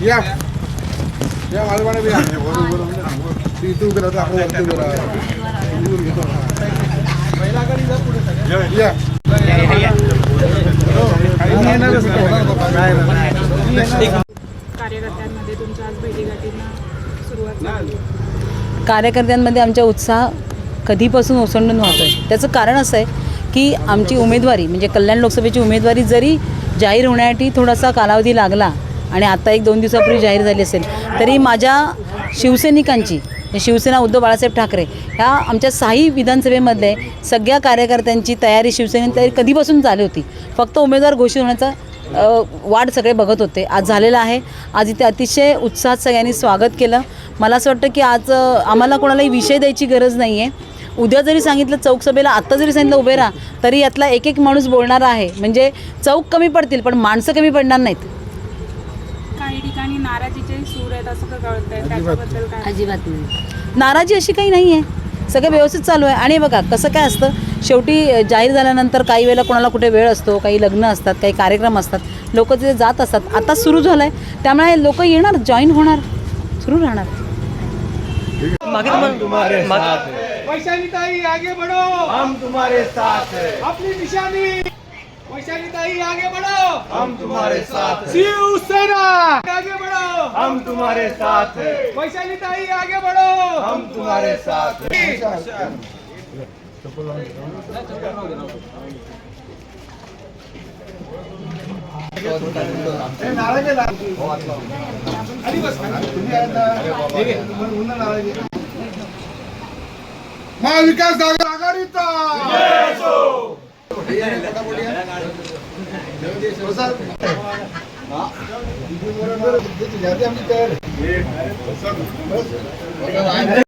या. या माझं या. आपण वरती उभं. या. कार्यकर्त्यांमध्ये तुमच्या आज भेटीगाठींना सुरुवात झाली. कार्यकर्त्यांमध्ये आमचा उत्साह कधीपासून ओसंडून वाहतो आहे त्याचं कारण असं आहे की आमची उमेदवारी म्हणजे कल्याण लोकसभेची उमेदवारी जरी जाहीर होण्यासाठी थोडासा कालावधी लागला आणि आता एक दोन दिवसापूर्वी जाहीर झाली असेल तरी माझ्या शिवसैनिकांची शिवसेना उद्धव बाळासाहेब ठाकरे ह्या आमच्या साही विधानसभेमधले सगळ्या कार्यकर्त्यांची तयारी शिवसेनेने तयारी कधीपासून झाली होती? फक्त उमेदवार घोषित होण्याचा वाढ वाट सगळे बघत होते. आज झालेलं आहे. आज इथे अतिशय उत्साहात सगळ्यांनी स्वागत केलं. मला असं वाटतं की आज आम्हाला कोणालाही विषय द्यायची गरज नाही आहे उद्या जरी सांगितलं चौकसभेला आत्ता जरी सांगितलं उभे राहा तरी यातला एक एक माणूस बोलणारा आहे. म्हणजे चौक कमी पडतील पण माणसं कमी पडणार नाहीत. काही ठिकाणी नाराजीचे सूर आहेत असं का कळतंय? त्याच्याबद्दल काय? अजिबात नाही. नाराजी अशी काही नाही आहे सगळं व्यवस्थित चालू आहे. आणि बघा कसं काय असतं शेवटी जाहीर झाल्यानंतर काही वेळेला कोणाला कुठे वेळ असतो काही लग्न असतात काही कार्यक्रम असतात लोक तिथे जात असतात. आता सुरू झालं आहे त्यामुळे लोक येणार जॉईन होणार सुरू राहणार. वैशाली ताई आगे बढ़ो। हम तुम्हारे साथ हैं। अपनी निशानी। वैशाली ताई आगे बढ़ो। हम तुम्हारे साथ शिवसेना! आगे बढ़ो। हम तुम्हारे साथ हैं। वैशाली ताई आगे बढ़ो। हम तुम्हारे साथ महाविकास आघाडीचा! आमची तयार आहे.